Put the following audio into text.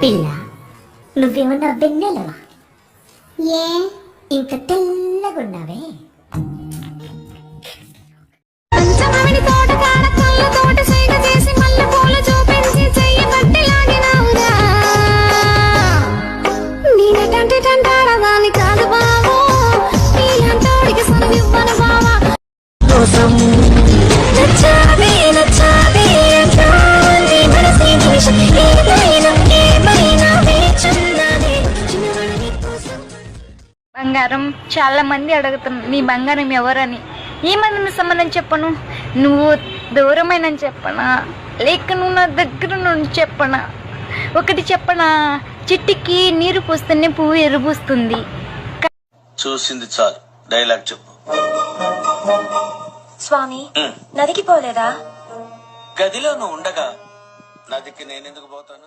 పిల్ల నువ్వేమన్నా వెన్నెలవా ఏ ఇంత తెల్లగున్నావే పంచమామిడి తోట కాడ కళ్ళ తోట సైగ బంగారం చాలా మంది అడుగుతున్నారు నీ బంగారం ఎవరని? ఏమని సంబంధం చెప్పను నువ్వు దూరమైన చెప్పనా? లేక నువ్వు నా దగ్గర నుండి చెప్పనా? ఒకటి చెప్పనా? చిట్టికి నీరు పోస్తేనే పువ్వు ఎరుపుస్తుంది చూసింది చాలు డైలాగ్ చెప్పు. స్వామి. నదికి పోలేదా? గదిలో నువ్వు ఉండగా నదికి నేనెందుకు పోతాను?